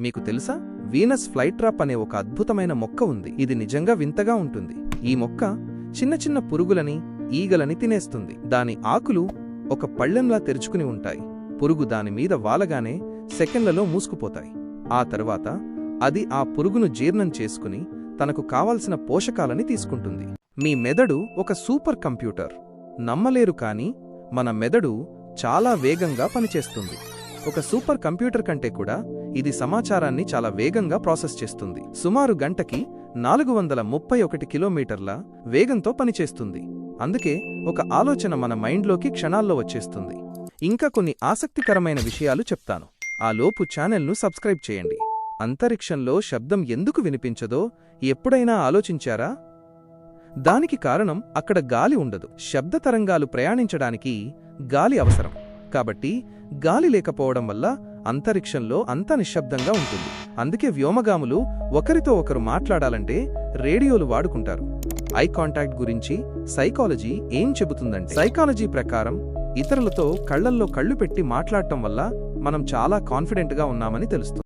మీకు తెలుసా? Venus flytrap అనే ఒక అద్భుతమైన మొక్క ఉంది. ఇది నిజంగా వింతగా ఉంటుంది. ఈ మొక్క చిన్న చిన్న పురుగులని ఈగలని తినేస్తుంది. దాని ఆకులు ఒక పళ్ళెంలా తెరుచుకుని ఉంటాయి. పురుగు దాని మీద వాలగానే సెకండ్లలో మూసుకుపోతాయి. ఆ తరువాత అది ఆ పురుగును జీర్ణం చేసుకుని తనకు కావలసిన పోషకాలని తీసుకుంటుంది. మీ మెదడు ఒక సూపర్ కంప్యూటర్. నమ్మలేరు కాని మన మెదడు చాలా వేగంగా పనిచేస్తుంది. ఒక సూపర్ కంప్యూటర్ కంటే కూడా ఇది సమాచారాన్ని చాలా వేగంగా ప్రాసెస్ చేస్తుంది. సుమారు గంటకి నాలుగు వందల ముప్పై ఒకటి కిలోమీటర్ల వేగంతో పనిచేస్తుంది. అందుకే ఒక ఆలోచన మన మైండ్లోకి క్షణాల్లో వచ్చేస్తుంది. ఇంకా కొన్ని ఆసక్తికరమైన విషయాలు చెప్తాను. ఆ లోపు ఛానల్ను సబ్స్క్రైబ్ చేయండి. అంతరిక్షంలో శబ్దం ఎందుకు వినిపించదో ఎప్పుడైనా ఆలోచించారా? దానికి కారణం అక్కడ గాలి ఉండదు. శబ్ద తరంగాలు ప్రయాణించడానికి గాలి అవసరం. కాబట్టి గాలి లేకపోవడం వల్ల అంతరిక్షంలో అంత నిశ్శబ్దంగా ఉంటుంది. అందుకే వ్యోమగాములు ఒకరితో ఒకరు మాట్లాడాలంటే రేడియోలు వాడుకుంటారు. ఐ కాంటాక్ట్ గురించి సైకాలజీ ఏం చెబుతుందంటే సైకాలజీ ప్రకారం ఇతరులతో కళ్ళల్లో కళ్ళు పెట్టి మాట్లాడటం వల్ల మనం చాలా కాన్ఫిడెంట్గా ఉన్నామని తెలుస్తుంది.